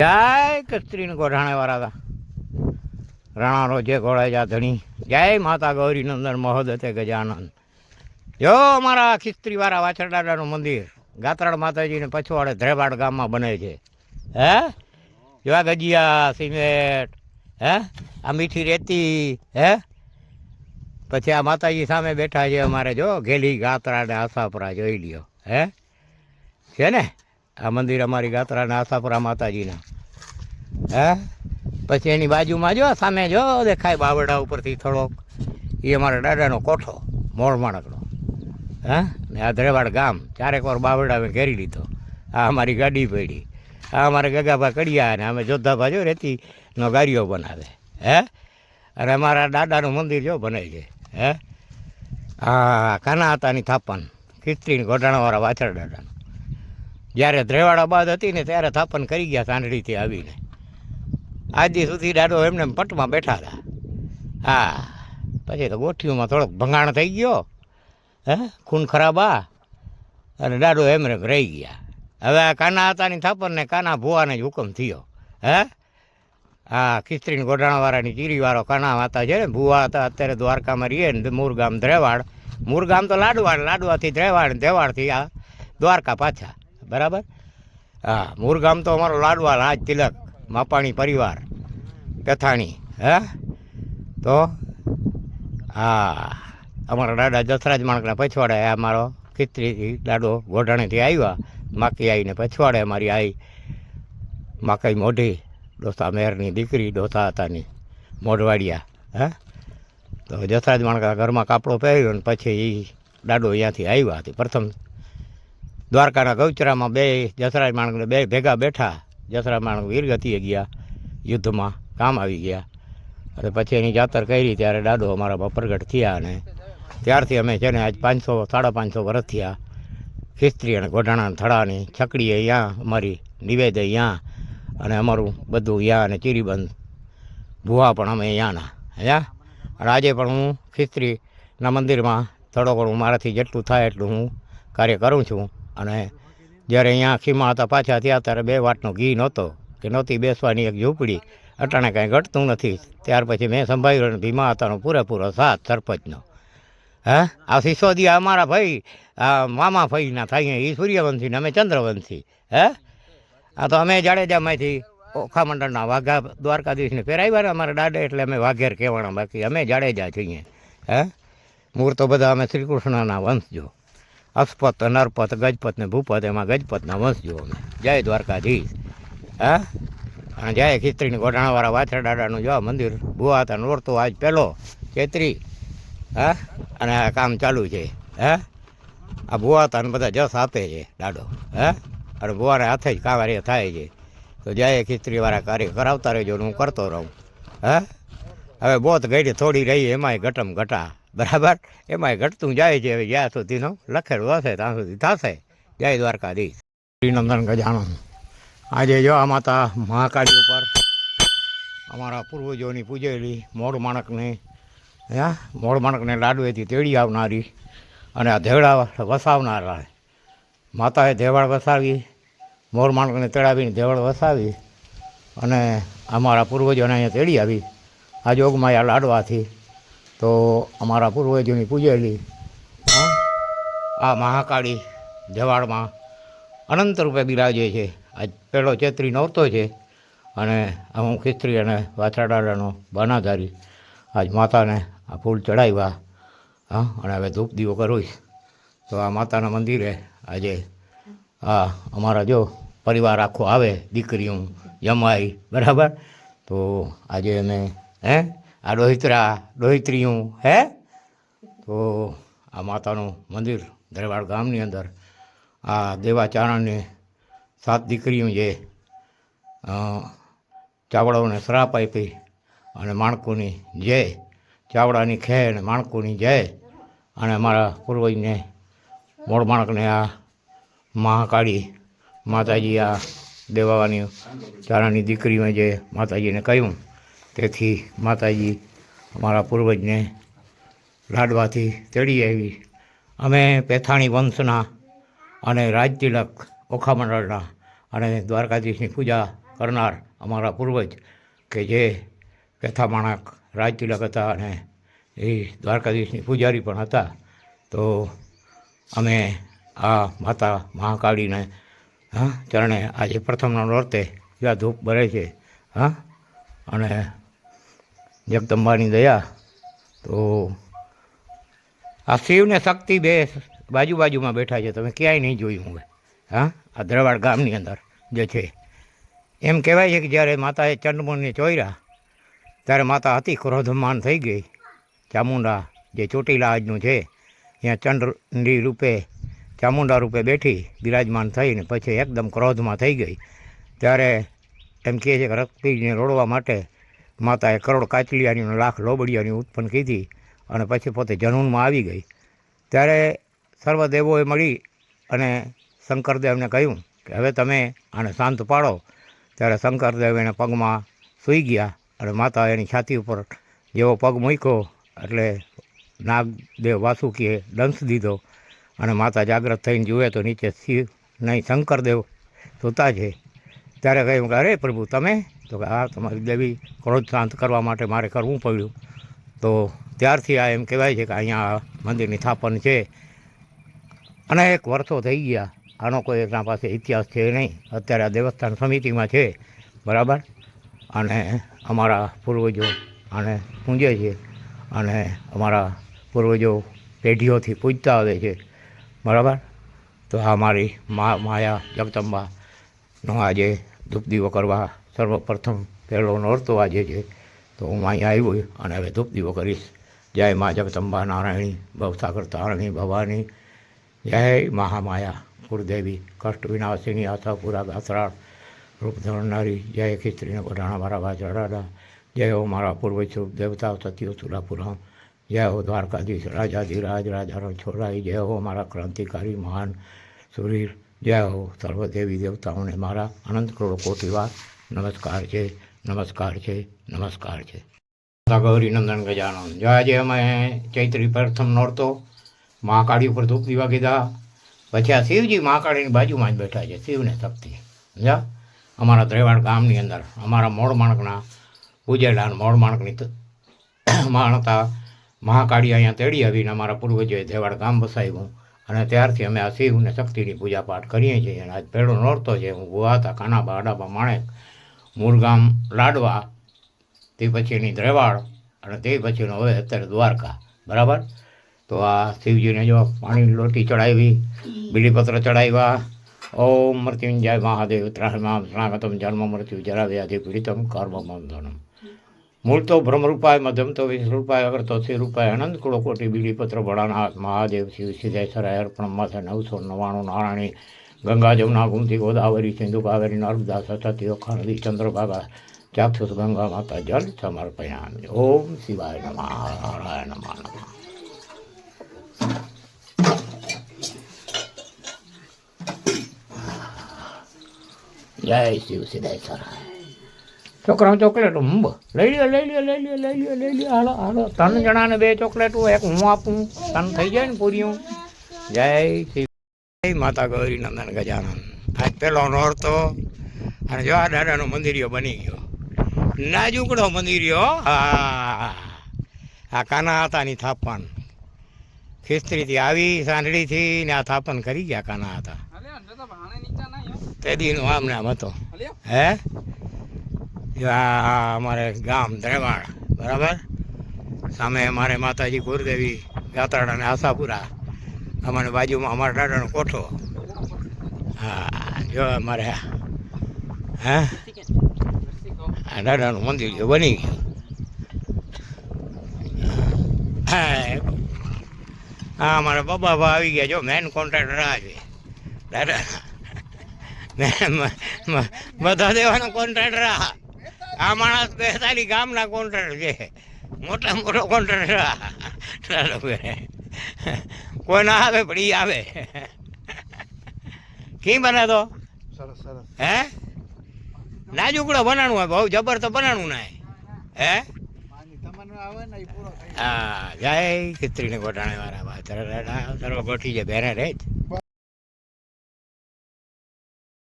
જય કસ્ત્રીને ગોઢાણે વાળા રાણા રોજે ઘોડાય ધણી. જય માતા ગૌરી નંદન, મહોદતે ગજાનંદ જો અમારા ખિસ્ત્રીવાળા વાછરડાનું મંદિર ગાત્રાળ માતાજીને પછવાડે ધ્રેવાડ ગામમાં બને છે. હે? જોવા ગજિયા, સિમેન્ટ, હે? આ મીઠી રેતી, હે? પછી આ માતાજી સામે બેઠા છે અમારે, જો ઘેલી ગાત્રા ને આશાપરા જોઈ લ્યો. હે? છે ને? આ મંદિર અમારી ગાત્રાના આશાપુરા માતાજીના. હે? પછી એની બાજુમાં જો, સામે જો દેખાય બાવડા ઉપરથી થોડોક. એ અમારા દાદાનો કોઠો મોળ માણકનો હે? ને આ ધરેવાડ ગામ, ચારેક વાર બાવડા અમે ઘેરી લીધો. આ અમારી ગાડી પડી. આ અમારા ગગાભા કડિયા અને અમે જોધાભા જો રેતીનો ગાડીઓ બનાવે. હે? અને અમારા દાદાનું મંદિર જો બનાવી છે હે? હા કાના હતાની થાપન ખીસ્ત્રીને ગોઢાણાવાળા વાછળ દાદાનું જ્યારે દ્રેવાડા બાદ હતી ને ત્યારે થાપન કરી ગયા સાંડળીથી આવીને. આજી સુધી દાડો એમને એમ પટમાં બેઠા હતા. હા, પછી તો ગોઠીઓમાં થોડોક ભંગાણ થઈ ગયો, હે, ખૂન ખરાબા, અને દાડો એમને રહી ગયા. હવે આ કાના હતાની થાપણને કાના ભુવાને જ હુકમ થયો, હે? હા ખીસ્ત્રીને ગોઢાણાવાળાની ચીરીવાળો કાના માતા છે ને ભુવા હતા, અત્યારે દ્વારકામાં રહીએ ને મૂરગામ દ્રેવાડ મૂરગામ તો લાડવાડ લાડવાથી દ્રેવાડ ને ધેવાડથી આ દ્વારકા પાછા. બરાબર? હા મૂરગામ તો અમારો લાડવા, રાજ, તિલક, માપાણી પરિવાર કથાણી હે? તો, હા, અમારા દાદા જસરાજ માણકના પછવાડે આ અમારો ખીત્રીથી દાડો ગોઢાણીથી આવ્યા. માકી આવીને પછવાડે, મારી આઈ માકાઈ મોઢી, ડોસા મેરની દીકરી, ડોસા હતાની મોઢવાડિયા, હે? તો જસરાજ માણકા ઘરમાં કાપડો પહેર્યો ને પછી એ દાડો અહીંયાથી આવ્યા હતી પ્રથમ દ્વારકાના ગૌચરામાં બે જસરાજ માણકને બે ભેગા બેઠા. જસરાજ માણક વીરગતિએ ગયા, યુદ્ધમાં કામ આવી ગયા. અને પછી એની જાતર કરી ત્યારે દાદો અમારામાં પ્રગટ થયા અને ત્યારથી અમે છે ને આજ પાંચસો, સાડા પાંચસો વર્ષ થયા. ખિસ્ત્રી અને ગોઢાણા થડાની છકડીએ અહીંયા અમારી નિવેદ અહીંયા અને અમારું બધું અહીંયા અને ચીરીબંધ ભુવા પણ અમે અહીંયાના હ્યા અને આજે પણ હું ખિસ્ત્રીના મંદિરમાં થોડો ઘણું મારાથી જેટલું થાય એટલું હું કાર્ય કરું છું. અને જ્યારે અહીંયા ખીમા હતા પાછા થયા ત્યારે બે વાટનો ઘી નહોતો, કે નહોતી બેસવાની એક ઝૂંપડી. અટાણે કાંઈ ઘટતું નથી. ત્યાર પછી મેં સંભાળ્યું અને ભીમા હતાનો પૂરેપૂરો સાથ, સરપંચનો. હા? આ સિસોદિયા અમારા ભાઈ, આ મામા ભાઈના થાય એ સૂર્યવંશી ને અમે ચંદ્રવંશી. હે? આ તો અમે જાડેજામાંથી ઓખા મંડળના વાઘા દ્વારકાધીશને પહેરાવ્યા ને અમારા દાડે એટલે અમે વાઘેર કહેવાના બાકી અમે જાડેજા છીએ. હે? મૂળ તો બધા અમે શ્રી કૃષ્ણના વંશજો. અસ્પત નરપત ગજપત ને ભૂપત, એમાં ગજપતના વંશજો અમે. જય દ્વારકાધીશ. હા? અને જય ખીસ્ત્રીની ગોઢાણાવાળા વાછર દાદાનું જો મંદિર, ભૂવા હતા, નોરતો આજ પહેલો ચૈત્રી. હા? અને આ કામ ચાલુ છે. હે? આ ભુવા હતા બધા જસ આપે છે, દાડો. હે? અને ભૂવાને હાથે જ કાંવારી થાય છે. તો જય ખીસ્ત્રીવાળા કાર્ય કરાવતા રહેજો હું કરતો રહું. હા? હવે બોત ગઈ થોડી રહી, એમાંય ઘટમ ઘટા. બરાબર એમાંય ઘટતું જાય છે. હવે જ્યાં સુધીનો લખેલું હશે, ત્યાં સુધી થશે. જય દ્વારકાધીશ. શ્રીનંદન ગજાનંદ આજે જો આ માતા મહાકાળી ઉપર અમારા પૂર્વજોની પૂજેલી મોડ માણકને, હા? મોડ માણકને લાડવેથી તેડી આવનારી અને આ ધેવડા વસાવનારા. માતાએ ધેવડ વસાવી, મોર માણકને તેડાવીને ધેવડ વસાવી અને અમારા પૂર્વજોને અહીંયા તેડી આવી. આ જોગમાયા લાડવાથી તો અમારા પૂર્વજોની પૂજેલી હા, આ મહાકાળી જવાળમાં અનંત રૂપે બિરાજે છે. આજ પહેલો ચૈત્રી નોરતો છે અને હું ખિસ્ત્રી અને વાછાડાનો બનાધારી. આજ માતાને આ ફૂલ ચડાવ્યા હા અને હવે ધૂપ દીવો કરું તો આ માતાના મંદિરે આજે આ અમારા જો પરિવાર આખો આવે દીકરીઓ જમાઈ બરાબર? તો આજે અમે હે? આ ડોહિત્રા ડોહિત્રીયું હે? તો આ માતાનું મંદિર દરવાડ ગામની અંદર, આ દેવાચારણની સાત દીકરીઓ જે ચાવડાઓને શ્રાપ આપી અને માણકોની જય, ચાવડાની ખે અને માણકોની જય અને અમારા પૂર્વજને મોડ માણકને આ મહાકાળી માતાજી આ દેવાની ચારાની દીકરીઓએ જે માતાજીને કહ્યું. તેથી માતાજી અમારા પૂર્વજને લાડવાથી તેડી આવી. અમે પેથાણી વંશના અને રાજતિલક ઓખા મંડળના અને દ્વારકાધીશની પૂજા કરનાર અમારા પૂર્વજ કે જે કથા માણક રાજતિલક હતા અને એ દ્વારકાધીશની પૂજારી પણ હતા. તો અમે આ માતા મહાકાળીને, હા, ચરણે આજે પ્રથમના નોરતે જ્યાં ધૂપ ભરે છે, હા, અને જગદંબાની દયા. તો આ શિવને શક્તિ બે બાજુ બાજુમાં બેઠા છે. તમે ક્યાંય નહીં જોયું હવે હા? આ દ્રવાડ ગામની અંદર જે છે. એમ કહેવાય છે કે જ્યારે માતાએ ચંડમુંડને ચોર્યા, ત્યારે માતા અતિ ક્રોધમાન થઈ ગઈ. ચામુંડા જે ચોટીલા આજનું છે, ત્યાં ચંડી રૂપે, ચામુંડા રૂપે બેઠી બિરાજમાન થઈને પછી એકદમ ક્રોધમાં થઈ ગઈ. ત્યારે એમ કહે છે કે રક્તિને રોડવા માટે માતાએ કરોડ કાચલિયાની લાખ લોબડિયાની ઉત્પન્ન કીધી અને પછી પોતે જનૂનમાં આવી ગઈ. ત્યારે સર્વદેવોએ મળી અને શંકરદેવને કહ્યું કે હવે તમે આને શાંત પાડો. ત્યારે શંકરદેવ એને પગમાં સૂઈ ગયા અને માતા એની છાતી ઉપર જેવો પગ મૂક્યો એટલે નાગદેવ વાસુકીએ દંશ દીધો અને માતા જાગ્રત થઈને જુએ તો નીચે શિવ નહીં શંકરદેવ સૂતા છે. ત્યારે કહ્યું કે અરે પ્રભુ, તમે તો કે આ તમારી દેવી ક્રોધ શાંત કરવા માટે મારે કરવું પડ્યું. તો ત્યારથી આ એમ કહેવાય છે કે અહીંયા મંદિરની સ્થાપન છે. અનેક વર્ષો થઈ ગયા. આનો કોઈ એના પાસે ઇતિહાસ છે નહીં. અત્યારે આ દેવસ્થાન સમિતિમાં છે. બરાબર? અને અમારા પૂર્વજો આને પૂંજે છે. અને અમારા પૂર્વજો પેઢીઓથી પૂજતા આવે છે. બરાબર? તો આ મારી મા માયા જગદંબાનો આજે ધૂપ કરવા સર્વપ્રથમ પહેલો નોરતો આજે છે. તો હું અહીંયા આવ્યો અને હવે ધૂપ દીવો કરીશ. જય મા જગદંબા નારાયણી ભવસાગર તારણી, ભવાની, જય મહામાયા, કુળદેવી, કષ્ટ વિનાશિની, આશાપુરા, ગાથરાળ રૂપ ધરનારી જય ખીચરીને ગઢાણા મારા વાજરાડા જય હો મારા પૂર્વજ રૂપ દેવતા, સતીઓ સુરાપુરામ જય હો દ્વારકાધીશ રાજાધિરાજ રાજાનો છોડાઈ જય હો મારા ક્રાંતિકારી, મહાન સુરીર, જય હો સર્વદેવી દેવતાઓને મારા અનંત કરોડો કોટી વાર નમસ્કાર છે નમસ્કાર છે નમસ્કાર છે. માતા ગૌરી નંદન ગજાનન. જો આજે અમે ચૈત્રી પ્રથમ નોરતો, મહાકાળી ઉપર ધૂપ દીવા કીધા. પછી આ શિવજી મહાકાળીની બાજુમાં જ બેઠા છે, શિવને શક્તિ સમજા અમારા દ્રેવાડ ગામની અંદર, અમારા મોડ માણકના અને મોડ માણકની માણતા મહાકાળી અહીંયા તેડી આવીને અમારા પૂર્વજોએ દેવાડ ગામ વસાવ્યું. અને ત્યારથી અમે આ શિવને શક્તિની પૂજા પાઠ કરીએ છીએ. અને આજ પહેલો નોરતો છે. હું ગુવાતા કાનાબા આડાબા માણેક મૂળગામ લાડવા, તે પછીની દ્રેવાડ અને તે પછીનો હવે અત્યારે દ્વારકા. બરાબર? તો આ શિવજીને જો પાણી લોટી ચડાવી, બીલીપત્ર ચડાવ્યા, ઓમ મૃત્યુંજય મહાદેવ, ત્રાહમામ સ્નાગતમ જન્મ મૃત્યુ જરાવ્યાધિ પીડિતમ કર્મ બંધનમ મૂળ તો બ્રહ્મરૂપાય મધ્યમ તો વિષરૂપાય અગર તો રૂપાય, અનંત કુળકોટી બીલીપત્ર, ભળાનાથ, મહાદેવ, શિવ, સિદ્ધેશ્વરાય, અર્પણ માથે નવસો નવ્વાણું નારાયણી ગંગા જમુના ગુમતી ગોદાવરી, સિંધુ કાવેરી, નર્મદા સરસ્વતી ઓખા નદી ચંદ્રભાગા ચાક્ષુષ ગંગા માતા જલ સમર્પયામિ ઓમ શિવાય નમઃ, નારાયણ નમઃ નમઃ. જય શિવ સિદ્ધેશ્વર છોકરાઓ ચોકલેટ હંબ લઈ લ્યો લઈ લ્યો લઈ લ્યો લઈ લ્યો લઈ લ્યો. હાલો હાલો. ત્રણ જણાને બે ચોકલેટો, એક હું આપું. તન થઈ જાય ને પૂરીઓ. જય શિવ. જય માતા ગૌરી નંદન ગજાનન. આજ પેલો નોરતો અને જો આ દાદાનો મંદિરિયો બની ગયો. નાજુકડો મંદિરિયો હા. આ કાના હતાની થાપણ. ખિસ્ત્રીથી આવી સાંડળીથી ને આ થાપણ કરી ગયા કાના હતા તે દીનો આમ નામ હતો હે? અમારે ગામ દ્રેવાડ બરાબર? સામે અમારે માતાજી ગુરુદેવી યાત્રાડા અને આશાપુરા. અમારી બાજુમાં અમારા દાદાનો કોઠો. હા, જો અમારે, હા? દાદાનું મંદિર જો બની ગયું. હા હા અમારા બાબા આવી ગયા, જો મેન કોન્ટ્રાક્ટર આ છે. દાદા, મ- બધા દેવાનો કોન્ટ્રાક્ટર આ. માણસ બેતાલી ગામના કોન્ટ્રાક્ટર છે. મોટા મોટો કોન્ટ્રાક્ટર બે. કોઈ ના આવે પણ ઈ આવે. કી બને તો? સરસ સરસ. હે? નાજુકડો બનાણું હોય બહુ જબર તો બનાણું ના હે? એ હા જય ખિસ્ત્રીને ગોટાણે વાળા બા સર્વ ગોઠી છે બેને રે જ.